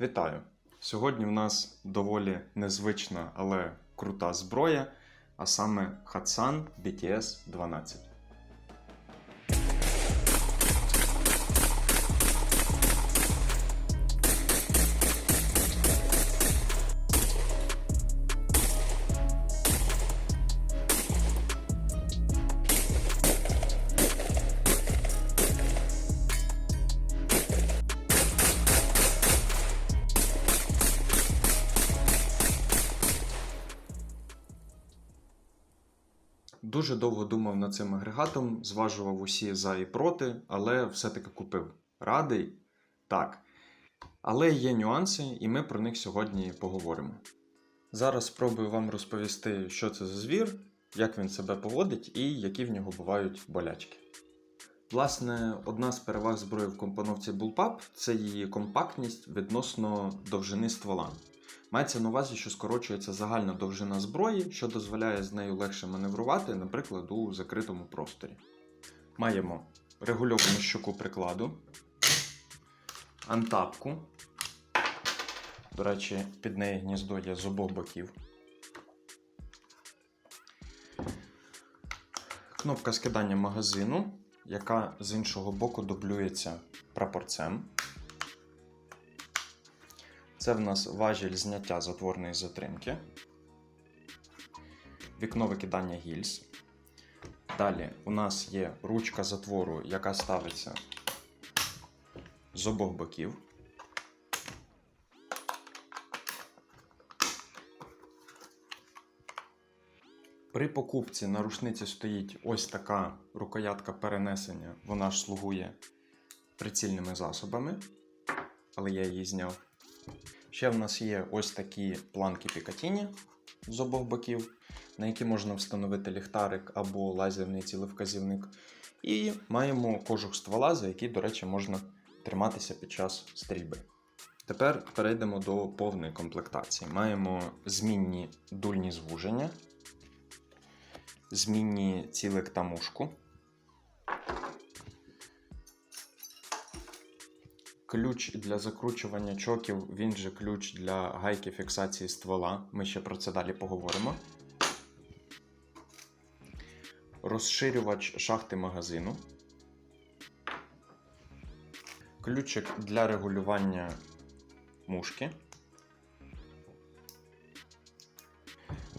Вітаю! Сьогодні в нас доволі незвична, але крута зброя, а саме Хатсан BTS-12. Агрегатом, зважував усі за і проти, але все-таки купив. Радий? Так. Але є нюанси, і ми про них сьогодні поговоримо. Зараз спробую вам розповісти, що це за звір, як він себе поводить і які в нього бувають болячки. Власне, одна з переваг зброї в компоновці Bullpup – це її компактність відносно довжини ствола. Мається на увазі, що скорочується загальна довжина зброї, що дозволяє з нею легше маневрувати, наприклад, у закритому просторі. Маємо регульовану щоку прикладу, антапку. До речі, під неї гніздо є з обох боків. Кнопка скидання магазину, яка з іншого боку дублюється прапорцем. Це в нас важіль зняття затворної затримки, вікно викидання гільз. Далі у нас є ручка затвору, яка ставиться з обох боків. При покупці на рушниці стоїть ось така рукоятка перенесення. Вона ж слугує прицільними засобами, але я її зняв. Ще в нас є ось такі планки Пікатіні з обох боків, на які можна встановити ліхтарик або лазерний цілевказівник. І маємо кожух ствола, за який, до речі, можна триматися під час стрільби. Тепер перейдемо до повної комплектації. Маємо змінні дульні звуження, змінні цілик та мушку. Ключ для закручування чоків, він же ключ для гайки фіксації ствола. Ми ще про це далі поговоримо. Розширювач шахти магазину. Ключик для регулювання мушки.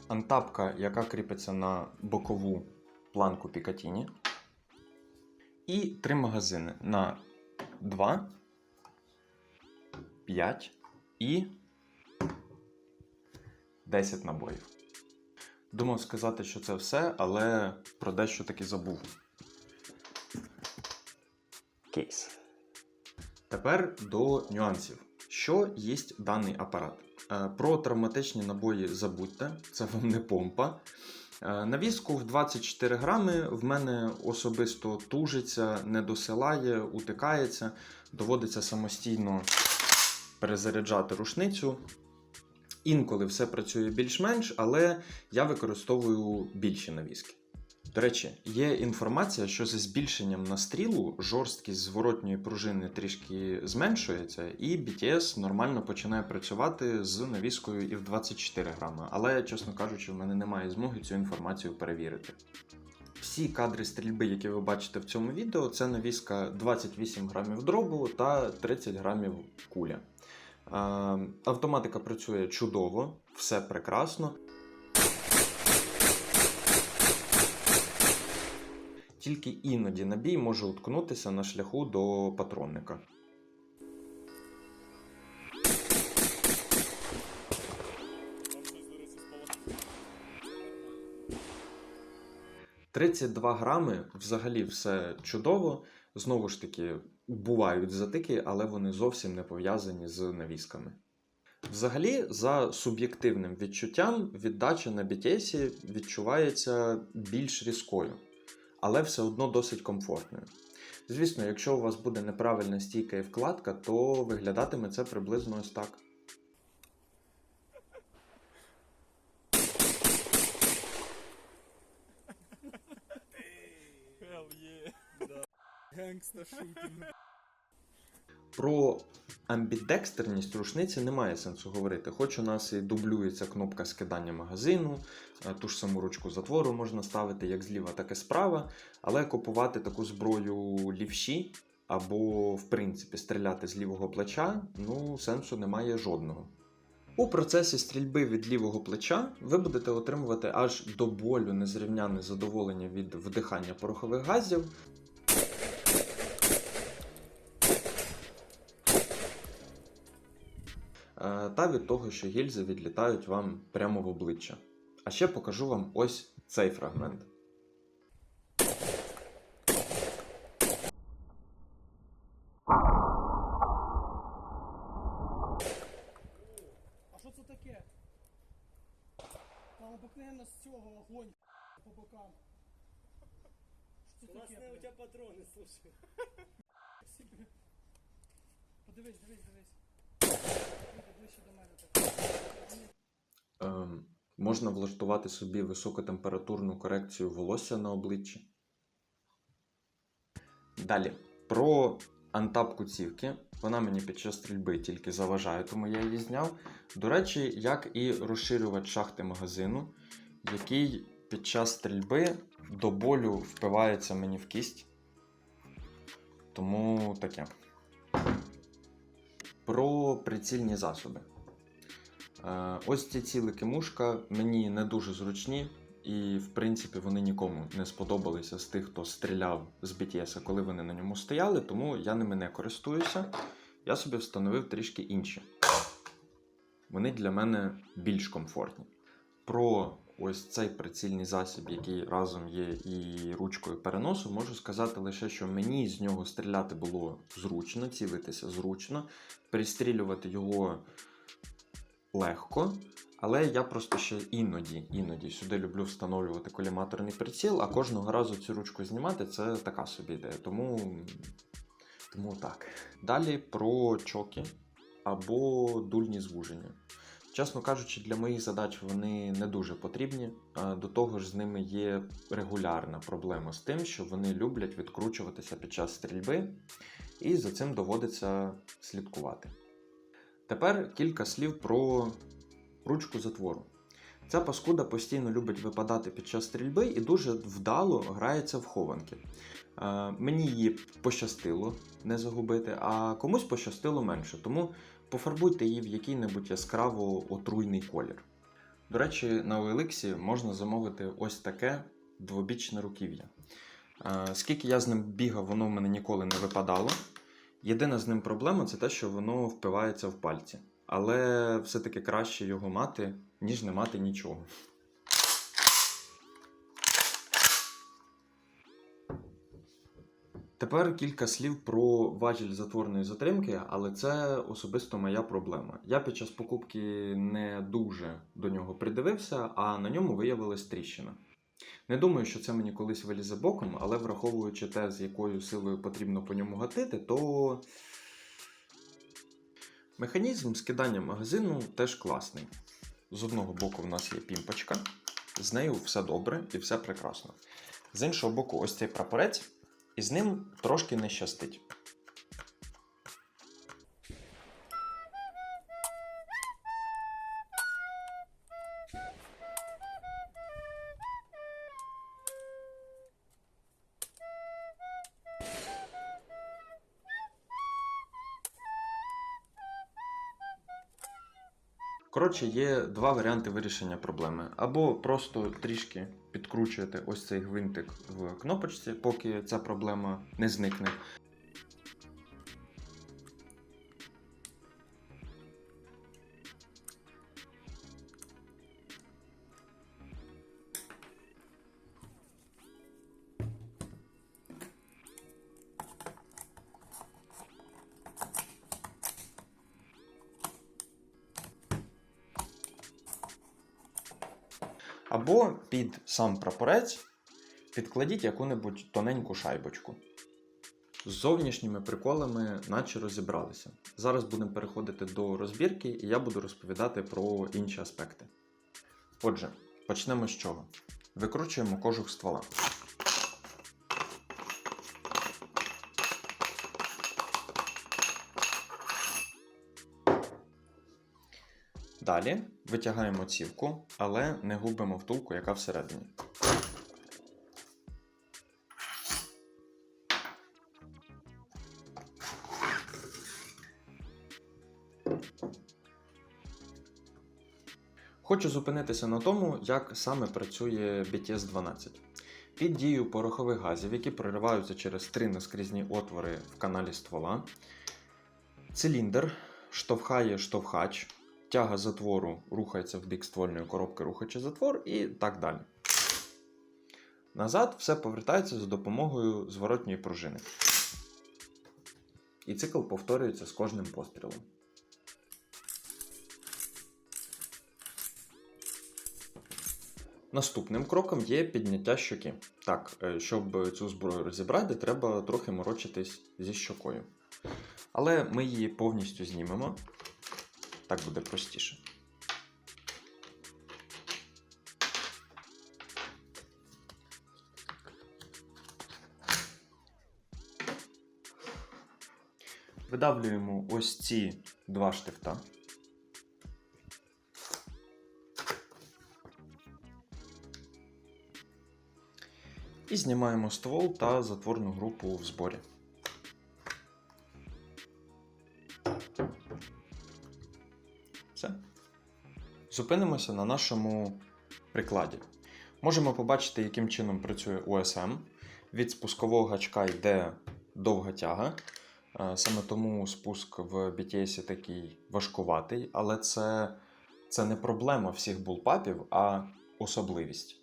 Антапка, яка кріпиться на бокову планку Пікатіні. І три магазини на 2. 5 і 10 набоїв. Думав сказати, що це все, але про дещо таки забув. Кейс. Тепер до нюансів. Що їсть даний апарат? Е, Про травматичні набої забудьте, це вам не помпа. Е, На візку в 24 грами в мене особисто тужиться, не досилає, утикається, доводиться самостійно перезаряджати рушницю. Інколи все працює більш-менш, але я використовую більші навіски. До речі, є інформація, що зі збільшенням настрілу жорсткість зворотньої пружини трішки зменшується, і BTS нормально починає працювати з навіскою і в 24 грами. Але, чесно кажучи, в мене немає змоги цю інформацію перевірити. Всі кадри стрільби, які ви бачите в цьому відео, це навіска 28 грамів дробу та 30 грамів куля. Автоматика працює чудово, все прекрасно. Тільки іноді набій може уткнутися на шляху до патронника. «32 грами взагалі все чудово. Знову ж таки, бувають затики, але вони зовсім не пов'язані з навісками. Взагалі, за суб'єктивним відчуттям, віддача на BTS відчувається більш різкою, але все одно досить комфортною. Звісно, якщо у вас буде неправильна стійка і вкладка, то виглядатиме це приблизно ось так. Про амбідекстерність рушниці немає сенсу говорити. Хоч у нас і дублюється кнопка скидання магазину, е, ту ж саму ручку затвору можна ставити як зліва, так і справа, але купувати таку зброю лівші або, в принципі, стріляти з лівого плеча, ну, сенсу немає жодного. У процесі стрільби від лівого плеча ви будете отримувати аж до болю незрівняне задоволення від вдихання порохових газів. Та від того, що гільзи відлітають вам прямо в обличчя. А ще покажу вам ось цей фрагмент. А що це таке? Та обикновенно з цього огонь по бокам. Що це таке? Классные у блядь? тебя патроны, слушай. Подивись, дивись, дивись. Ем, можна влаштувати собі високотемпературну корекцію волосся на обличчі. Далі. Про антапку цівки. Вона мені під час стрільби тільки заважає, тому я її зняв. До речі, як і розширювач шахти магазину, який під час стрільби до болю впивається мені в кість. Тому таке. Про прицільні засоби. Е, Ось ці цілики мушка мені не дуже зручні, і в принципі вони нікому не сподобалися з тих, хто стріляв з BTS, коли вони на ньому стояли, тому я ними не користуюся. Я собі встановив трішки інші. Вони для мене більш комфортні. Про ось цей прицільний засіб, який разом є і ручкою переносу, можу сказати лише, що мені з нього стріляти було зручно, цілитися зручно, пристрілювати його легко. Але я просто ще іноді, іноді сюди люблю встановлювати коліматорний приціл, а кожного разу цю ручку знімати це така собі ідея. Тому, тому так. Далі про чоки або дульні звуження. Чесно кажучи, для моїх задач вони не дуже потрібні. До того ж, з ними є регулярна проблема з тим, що вони люблять відкручуватися під час стрільби, і за цим доводиться слідкувати. Тепер кілька слів про ручку затвору. Ця паскуда постійно любить випадати під час стрільби і дуже вдало грається в хованки. Мені її пощастило не загубити, а комусь пощастило менше, тому пофарбуйте її в який-небудь яскраво отруйний колір. До речі, на OLX можна замовити ось таке двобічне руків'я. Е, скільки я з ним бігав, воно в мене ніколи не випадало. Єдина з ним проблема це те, що воно впивається в пальці. Але все-таки краще його мати, ніж не мати нічого. Тепер кілька слів про важіль затворної затримки, але це особисто моя проблема. Я під час покупки не дуже до нього придивився, а на ньому виявилась тріщина. Не думаю, що це мені колись вилізе боком, але враховуючи те, з якою силою потрібно по ньому гатити, то механізм скидання магазину теж класний. З одного боку, в нас є пімпочка, з нею все добре і все прекрасно. З іншого боку, ось цей прапорець, і з ним трошки не щастить. Коротше, є два варіанти вирішення проблеми. Або просто трішки підкручуєте ось цей гвинтик в кнопочці, поки ця проблема не зникне. Або під сам прапорець підкладіть яку-небудь тоненьку шайбочку. З зовнішніми приколами наче розібралися. Зараз будемо переходити до розбірки, і я буду розповідати про інші аспекти. Отже, почнемо з чого? Викручуємо кожух ствола. Далі витягаємо цівку, але не губимо втулку, яка всередині. Хочу зупинитися на тому, як саме працює BTS 12. Під дією порохових газів, які прориваються через три наскрізні отвори в каналі ствола, циліндр штовхає штовхач, тяга затвору рухається в бік ствольної коробки, рухаючи затвор, і так далі. Назад все повертається за допомогою зворотньої пружини. І цикл повторюється з кожним пострілом. Наступним кроком є підняття щоки. Так, е, щоб цю зброю розібрати, треба трохи морочитись зі щокою. Але ми її повністю знімемо. Так буде простіше. Видавлюємо ось ці два штифта. І знімаємо ствол та затворну групу в зборі. Зупинимося на нашому прикладі. Можемо побачити, яким чином працює ОСМ. Від спускового гачка йде довга тяга. Е, Саме тому спуск в BTS такий важкуватий, але це, це не проблема всіх булпапів, а особливість.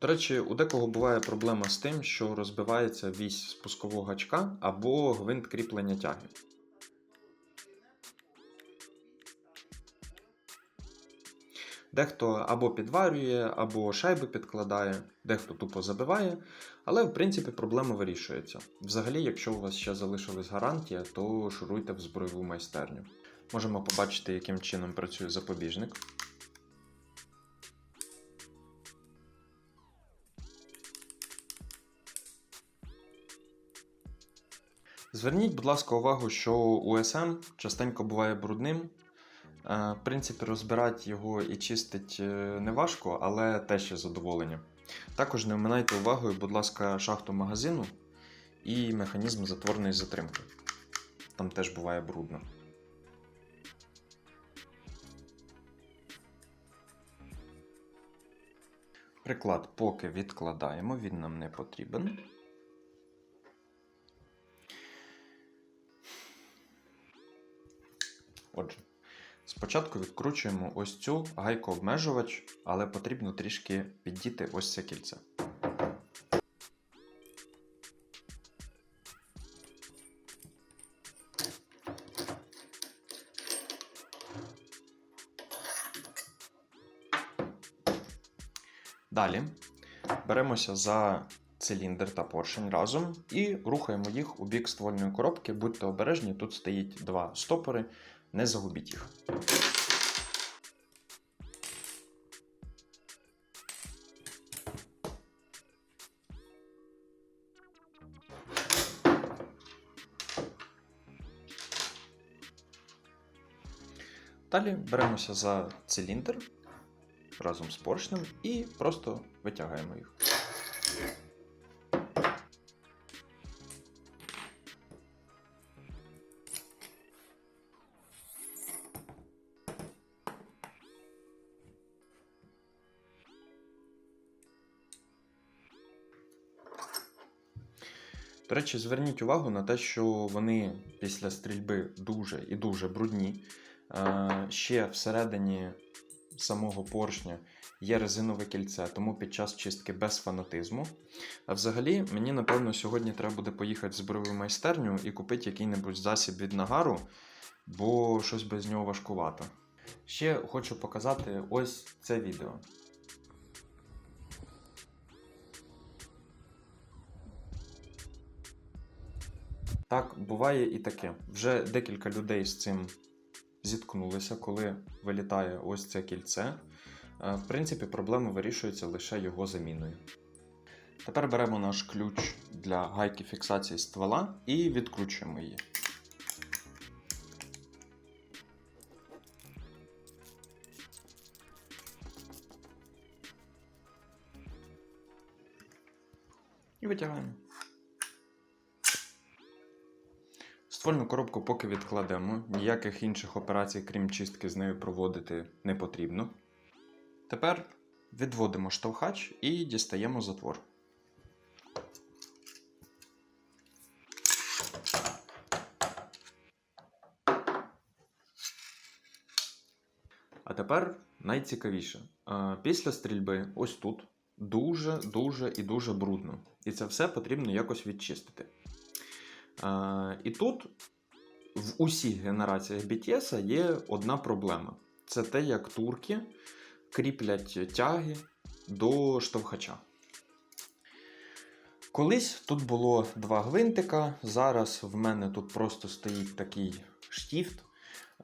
До речі, у декого буває проблема з тим, що розбивається вісь спускового гачка або гвинт кріплення тяги. Дехто або підварює, або шайби підкладає, дехто тупо забиває, але в принципі проблема вирішується. Взагалі, якщо у вас ще залишилась гарантія, то шуруйте в збройову майстерню. Можемо побачити, яким чином працює запобіжник. Зверніть, будь ласка, увагу, що УСМ частенько буває брудним. Е, В принципі, розбирати його і чистити не важко, але теж ще задоволення. Також не оминайте увагою, будь ласка, шахту магазину і механізм затворної затримки. Там теж буває брудно. Приклад поки відкладаємо, він нам не потрібен. Отже, спочатку відкручуємо ось цю гайку-обмежувач, але потрібно трішки піддіти ось це кільце. Далі беремося за циліндр та поршень разом і рухаємо їх у бік ствольної коробки. Будьте обережні, тут стоїть два стопори, не загубіть їх. Далі беремося за циліндр разом з поршнем і просто витягаємо їх. Речі, зверніть увагу на те, що вони після стрільби дуже і дуже брудні. Е, Ще всередині самого поршня є резинове кільце, тому під час чистки без фанатизму. А взагалі, мені напевно сьогодні треба буде поїхати в збройову майстерню і купити який-небудь засіб від нагару, бо щось без нього важкувато. Ще хочу показати ось це відео. Так, буває і таке. Вже декілька людей з цим зіткнулися, коли вилітає ось це кільце. Е, В принципі, проблема вирішується лише його заміною. Тепер беремо наш ключ для гайки фіксації ствола і відкручуємо її. І витягаємо. Ствольну коробку поки відкладемо. Ніяких інших операцій, крім чистки з нею проводити не потрібно. Тепер відводимо штовхач і дістаємо затвор. А тепер найцікавіше. Після стрільби, ось тут, дуже, дуже і дуже брудно. І це все потрібно якось відчистити. Е, І тут в усіх генераціях BTS є одна проблема: це те, як турки кріплять тяги до штовхача. Колись тут було два гвинтика. Зараз в мене тут просто стоїть такий штіфт,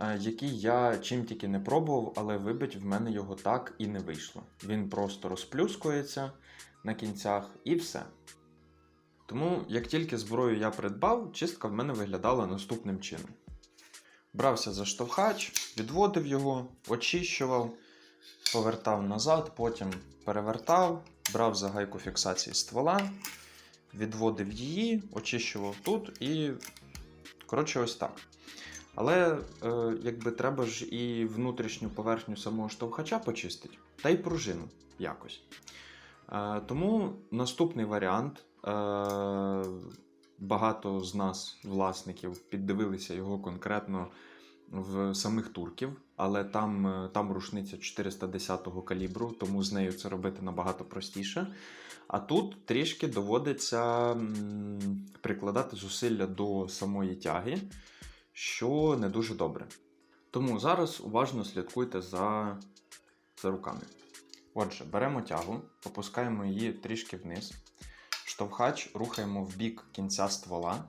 е, який я чим тільки не пробував, але вибить в мене його так і не вийшло. Він просто розплюскується на кінцях і все. Тому, як тільки зброю я придбав, чистка в мене виглядала наступним чином. Брався за штовхач, відводив його, очищував, повертав назад, потім перевертав, брав за гайку фіксації ствола, відводив її, очищував тут і. Коротше, ось так. Але е, якби треба ж і внутрішню поверхню самого штовхача почистити, та й пружину якось. Е, тому наступний варіант. Е, багато з нас, власників, піддивилися його конкретно в самих турків, але там, е, там рушниця 410-го калібру, тому з нею це робити набагато простіше. А тут трішки доводиться прикладати зусилля до самої тяги, що не дуже добре. Тому зараз уважно слідкуйте за, за руками. Отже, беремо тягу, опускаємо її трішки вниз. Штовхач рухаємо в бік кінця ствола.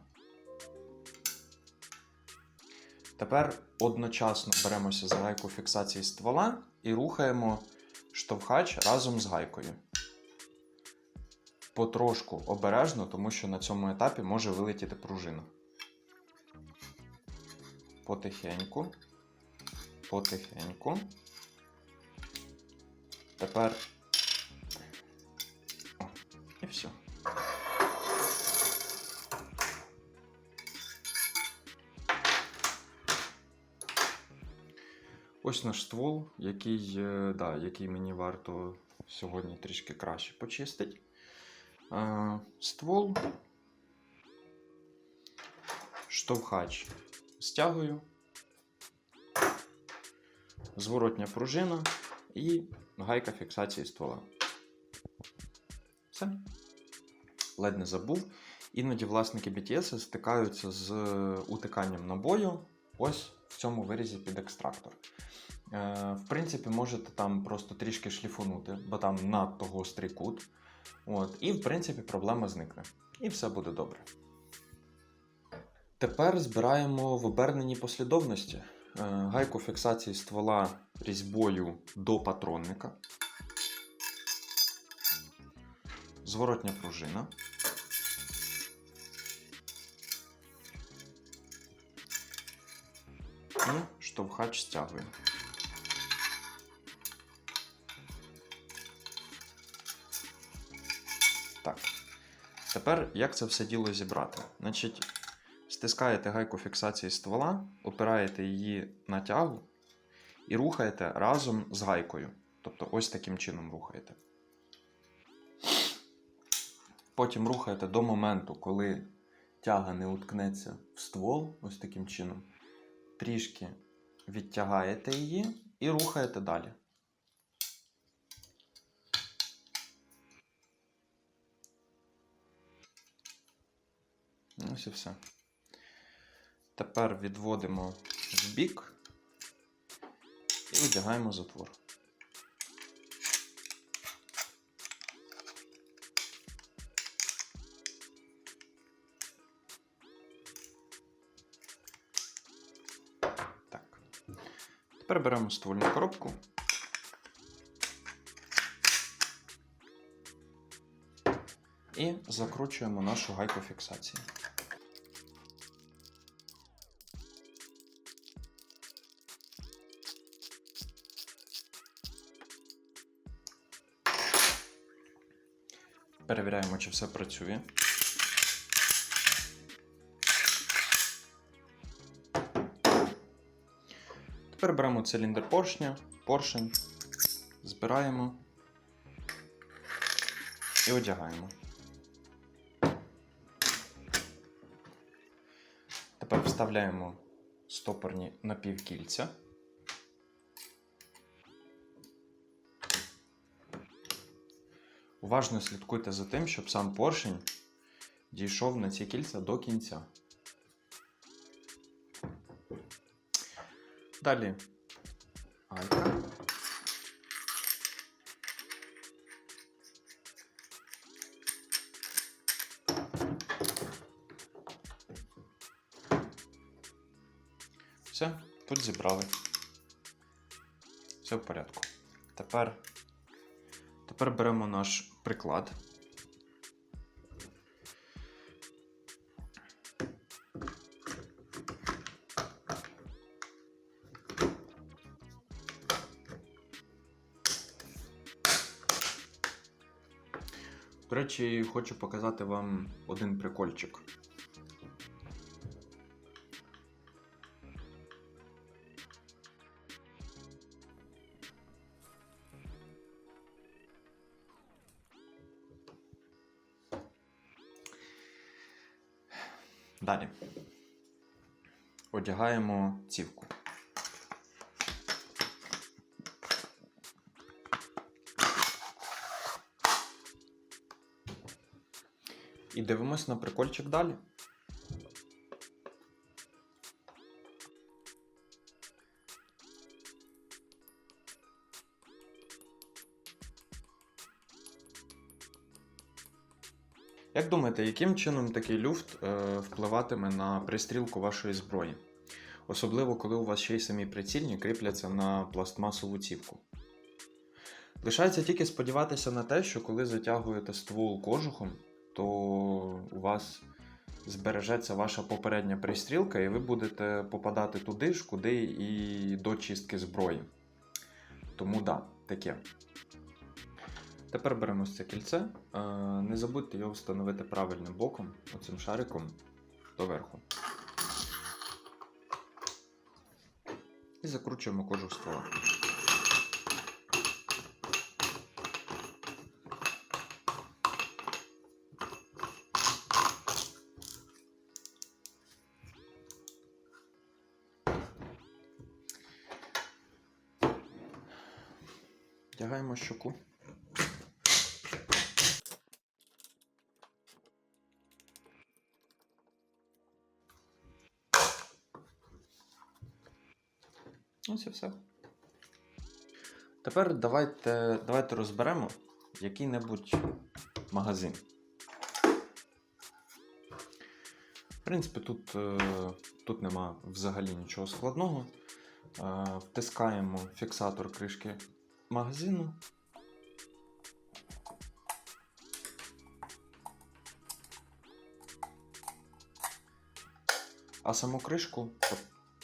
Тепер одночасно беремося за гайку фіксації ствола і рухаємо штовхач разом з гайкою. Потрошку обережно, тому що на цьому етапі може вилетіти пружина. Потихеньку. Потихеньку. Тепер. О, і все. Ось наш ствол, який, е, да, який мені варто сьогодні трішки краще почистити. Е, Ствол, штовхач стягую, зворотня пружина і гайка фіксації ствола. Все. Ледь не забув. Іноді власники BTS стикаються з утиканням набою ось в цьому вирізі під екстрактор. Е, В принципі, можете там просто трішки шліфунути, бо там надто гострий кут. От, і, в принципі, проблема зникне. І все буде добре. Тепер збираємо в оберненій послідовності Е, гайку фіксації ствола різьбою до патронника. Зворотня пружина. І штовхач стягуємо. Так. Тепер як це все діло зібрати? Значить, стискаєте гайку фіксації ствола, опираєте її на тягу і рухаєте разом з гайкою. Тобто ось таким чином рухаєте. Потім рухаєте до моменту, коли тяга не уткнеться в ствол, ось таким чином. Трішки відтягаєте її і рухаєте далі. Ось і все. Тепер відводимо в бік і одягаємо затвор. Тепер беремо ствольну коробку. І закручуємо нашу гайку фіксації. Перевіряємо, чи все працює. Тепер беремо циліндр поршня, поршень, збираємо і одягаємо. Тепер вставляємо стопорні напівкільця. Уважно слідкуйте за тим, щоб сам поршень дійшов на ці кільця до кінця. Далі гайка. Все, тут зібрали. Все в порядку. Тепер, тепер беремо наш приклад. Речі, хочу показати вам один прикольчик. Далі. Одягаємо цівку. І дивимось на прикольчик далі. Як думаєте, яким чином такий люфт е, впливатиме на пристрілку вашої зброї? Особливо, коли у вас ще й самі прицільні кріпляться на пластмасову цівку. Лишається тільки сподіватися на те, що коли затягуєте ствол кожухом, то у вас збережеться ваша попередня пристрілка, і ви будете попадати туди ж, куди і до чистки зброї. Тому да, таке. Тепер беремо це кільце. Е, Не забудьте його встановити правильним боком, оцим шариком доверху. І закручуємо кожух ствола. Вдягаємо щоку. Ось і все. Тепер давайте, давайте розберемо який-небудь магазин. В принципі, тут, е, тут нема взагалі нічого складного. Е, Втискаємо фіксатор кришки магазину. А саму кришку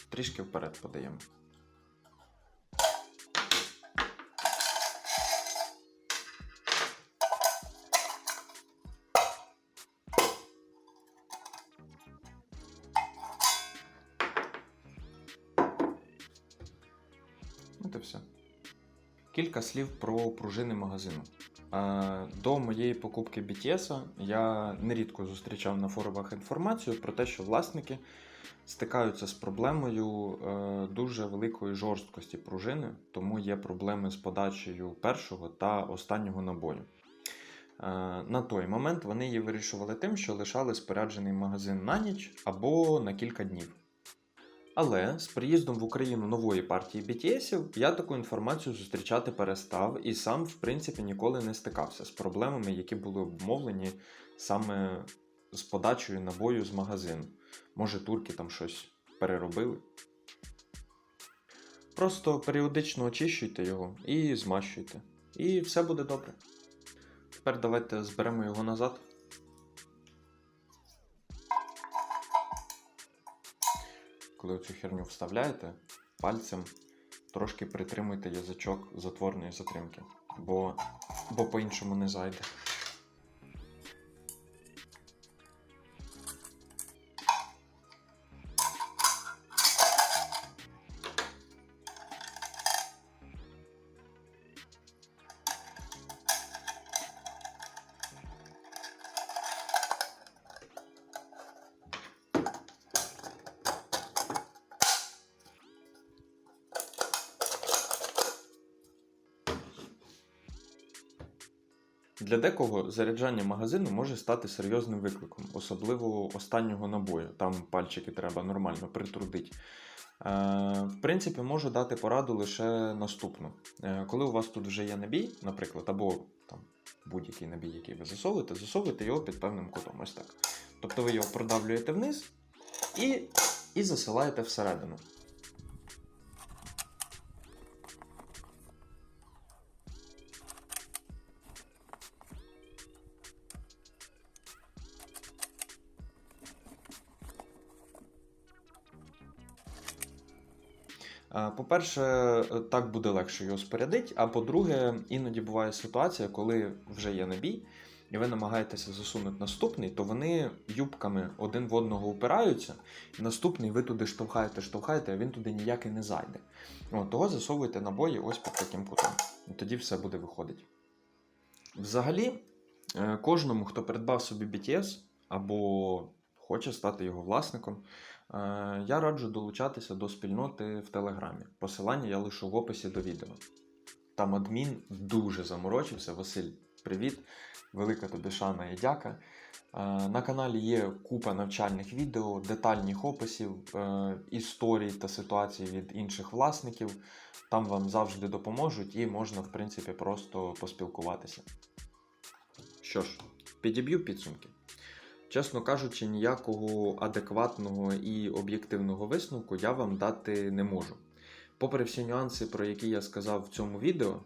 трішки вперед подаємо. Кілька слів про пружини магазину. Е, До моєї покупки BTS я нерідко зустрічав на форумах інформацію про те, що власники стикаються з проблемою е, дуже великої жорсткості пружини, тому є проблеми з подачею першого та останнього набою. Е, На той момент вони її вирішували тим, що лишали споряджений магазин на ніч або на кілька днів. Але з приїздом в Україну нової партії BTS я таку інформацію зустрічати перестав і сам, в принципі, ніколи не стикався з проблемами, які були обмовлені саме з подачею набою з магазину. Може, турки там щось переробили. Просто періодично очищуйте його і змащуйте. І все буде добре. Тепер давайте зберемо його назад. Коли цю херню вставляєте, пальцем трошки притримуйте язичок затворної затримки, бо, бо по-іншому не зайде. Для декого заряджання магазину може стати серйозним викликом, особливо останнього набою. Там пальчики треба нормально притрудити. Е, в принципі, можу дати пораду лише наступну. Е, коли у вас тут вже є набій, наприклад, або там будь-який набій, який ви засовуєте, засовуєте його під певним кутом. Ось так. Тобто ви його продавлюєте вниз і, і засилаєте всередину. По-перше, е, так буде легше його спорядити. А по-друге, іноді буває ситуація, коли вже є набій, і ви намагаєтеся засунути наступний, то вони юбками один в одного упираються, і наступний ви туди штовхаєте, штовхаєте, а він туди ніяк і не зайде. От, того засовуйте набої ось під таким кутом. І тоді все буде виходити. Взагалі, е, кожному, хто придбав собі BTS або хоче стати його власником, Е, Я раджу долучатися до спільноти в Телеграмі. Посилання я лишу в описі до відео. Там адмін дуже заморочився. Василь, привіт! Велика тобі шана і дяка. Е, На каналі є купа навчальних відео, детальних описів, е, історій та ситуацій від інших власників. Там вам завжди допоможуть і можна, в принципі, просто поспілкуватися. Що ж, підіб'ю підсумки. Чесно кажучи, ніякого адекватного і об'єктивного висновку я вам дати не можу. Попри всі нюанси, про які я сказав в цьому відео,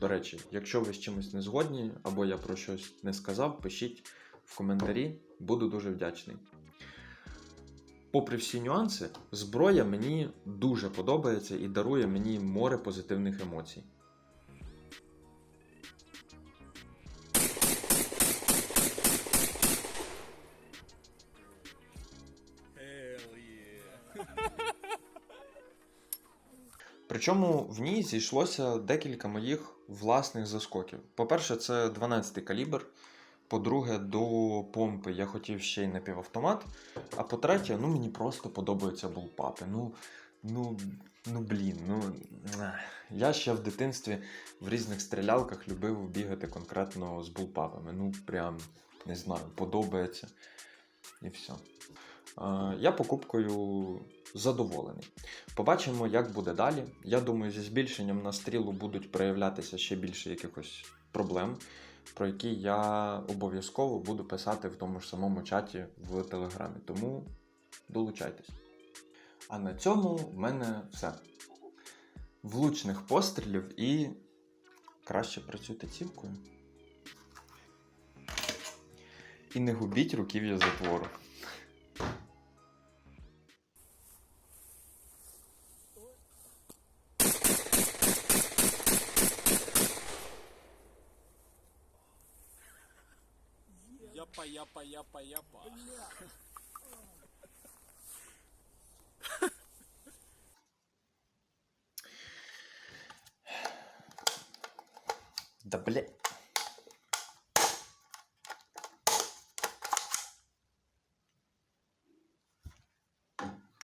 до речі, якщо ви з чимось не згодні або я про щось не сказав, пишіть в коментарі, буду дуже вдячний. Попри всі нюанси, зброя мені дуже подобається і дарує мені море позитивних емоцій. Причому в ній зійшлося декілька моїх власних заскоків. По-перше, це 12-й калібр. По-друге, до помпи я хотів ще й напівавтомат. А по-третє, ну мені просто подобаються булпапи. Ну, ну, ну блін, ну. Я ще в дитинстві в різних стрілялках любив бігати конкретно з булпапами. Ну, прям не знаю, подобається. І все. Я покупкою задоволений. Побачимо, як буде далі. Я думаю, зі збільшенням на стрілу будуть проявлятися ще більше якихось проблем, про які я обов'язково буду писати в тому ж самому чаті в Телеграмі. Тому долучайтесь. А на цьому в мене все. Влучних пострілів і краще працюйте цівкою. І не губіть руків'я затвору. Япа, япа, япа, япа. Да бля.